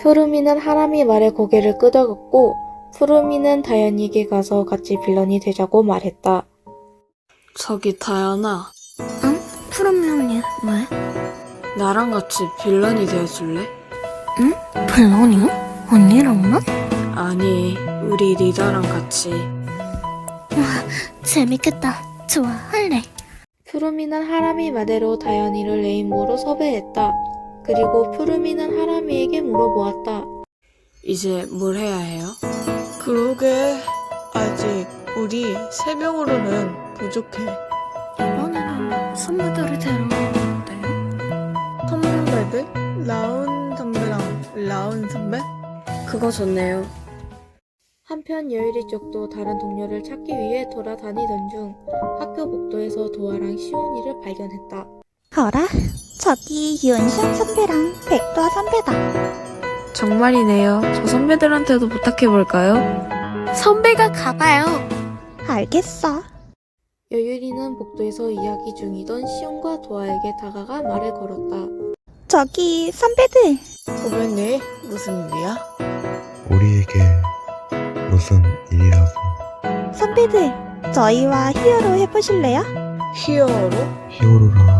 푸르미는 하람이 말에 고개를 끄덕였고 푸르미는 다현이에게 가서 같이 빌런이 되자고 말했다. 저기 다현아, 응? 푸르미 언니 왜? 나랑 같이 빌런이 되어줄래? 빌런이요? 언니랑만? 아니, 우리 리더랑 같이. 재밌겠다. 좋아, 할래. 푸르미는 하람이 말대로 다현이를 레인보로 섭외했다. 그리고 푸르미는 하람이에게 물어보았다. 이제 뭘 해야 해요? 그러게 아직 우리 세 명으로는 부족해. 이번에는 선배들을 데려오는데요? 선배들? 라운 선배랑 라운 선배? 그거 좋네요. 한편 여유리 쪽도 다른 동료를 찾기 위해 돌아다니던 중 학교 복도에서 도아랑 시온이를 발견했다. 어라? 저기 윤시영 선배랑 백도아 선배다. 정말이네요. 저 선배들한테도 부탁해볼까요? 선배가 가봐요. 알겠어. 여유리는 복도에서 이야기 중이던 시온과 도아에게 다가가 말을 걸었다. 저기 선배들. 후배님 무슨 일이야? 우리에게 무슨 일이라도 선배들. 저희와 히어로 해보실래요? 히어로? 히어로라?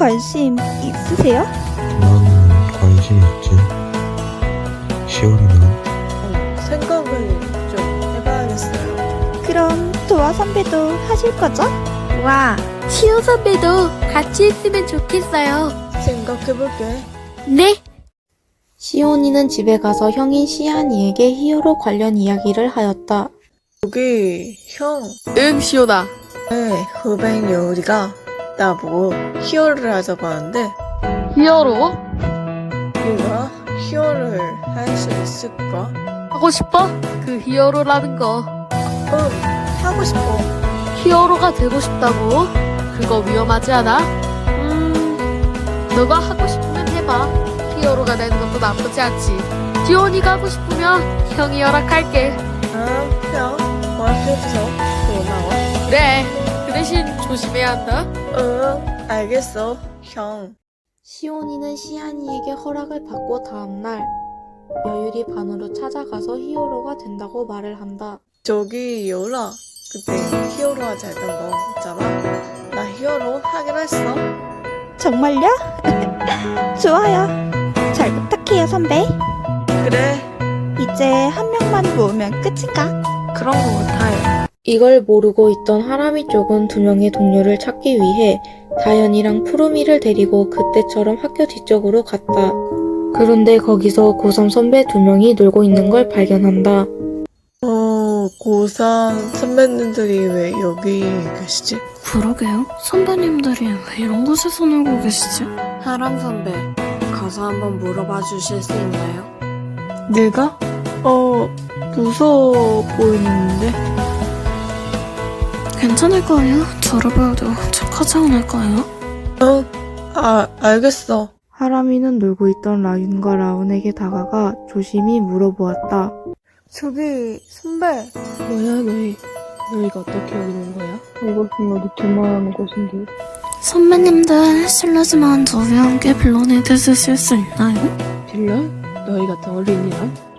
관심 있으세요? 나는 관심 있지. 시월이는 어, 생각을 좀 해봐야겠어요. 그럼 도아 선배도 하실 거죠? 와, 시우 선배도 같이 있으면 좋겠어요. 생각해볼게. 네? 시온이는 집에 가서 형인 시안이에게 히어로 관련 이야기를 하였다. 여기 형, 응, 시오다. 네, 후배인 요리가 나보고 히어로를 하자고 하는데 히어로? 네가 히어로를 할 수 있을까? 하고 싶어? 그 히어로라는 거. 응, 하고 싶어. 히어로가 되고 싶다고? 그거 위험하지 않아? 음, 너가 하고 싶으면 해봐. 히어로가 되는 것도 나쁘지 않지. 지원이가 하고 싶으면 형이 허락할게. 응, 형, 허락해줘서 고마워. 그래. 그 대신 조심해야 한다. 응, 알겠어, 형. 시온이는 시안이에게 허락을 받고 다음날 여유리 반으로 찾아가서 히어로가 된다고 말을 한다. 저기 요라, 그때 히어로 하자 했던 거 있잖아. 나 히어로 하기로 했어. 정말요? 좋아요. 잘 부탁해요, 선배. 그래, 이제 한 명만 모으면 끝인가? 그런 거 같아요. 이걸 모르고 있던 하람이 쪽은 두 명의 동료를 찾기 위해 다현이랑 푸르미를 데리고 그때처럼 학교 뒤쪽으로 갔다. 그런데 거기서 고3 선배 두 명이 놀고 있는 걸 발견한다. 어, 고3 선배님들이 왜 여기 계시지? 그러게요. 선배님들이 왜 이런 곳에서 놀고 계시지? 하람 선배, 가서 한번 물어봐 주실 수 있나요? 내가? 어, 무서워 보이는데? 괜찮을 거예요. 저를 봐도 착하지 않을까요? 응, 아, 알겠어. 하람이는 놀고 있던 라윤과 라운에게 다가가 조심히 물어보았다. 저기, 선배. 뭐야 너희 너희가 어떻게 여기 온 거야? 이것은 어디 두말하는 곳인데. 선배님들, 실례지만 저희와 함께 빌런이 되실 수 있나요? 빌런? 너희 같은 어린이랑?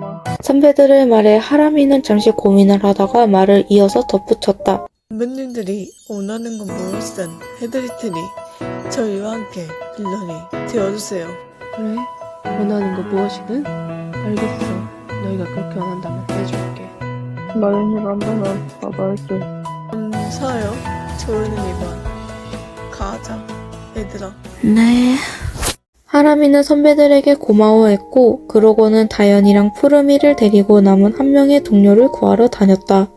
마. 선배들의 말에 하람이는 잠시 고민을 하다가 말을 이어서 덧붙였다. 선배님들이 원하는 건 무엇이든 해드릴 테니 저희와 함께 빌런이 되어주세요. 그래 원하는 거 무엇이든 알겠어 너희가 그렇게 원한다면 해줄게 마연이란다면 나갈게. 감사해요. 좋은 의미만. 가자, 얘들아. 네. 하람이는 선배들에게 고마워했고 그러고는 다현이랑 푸르미를 데리고 남은 한 명의 동료를 구하러 다녔다.